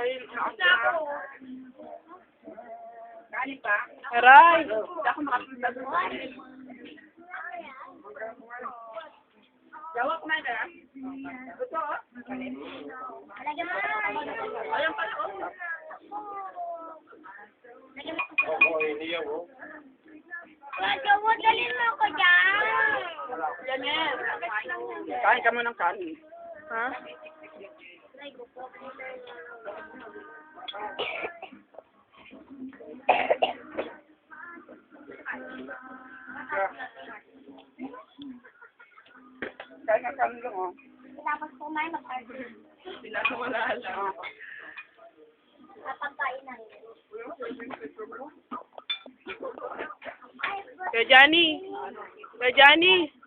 dahil Kanin pa? Aray! Hindi ako makapunta doon. Jawa kumain ka na? Ito, oh. Lagyan mo na. Ayan pala, oh. Lagyan mo. Lagyan mo, dalhin mo ako dyan. Yan yan. Kain ka mo ng kanin. Ha? Kain ka kanin lang, oh. Tapos kumain, mag-order. Pinakawala lang. Kapagkainan. Kaya Johnny! Kaya Johnny!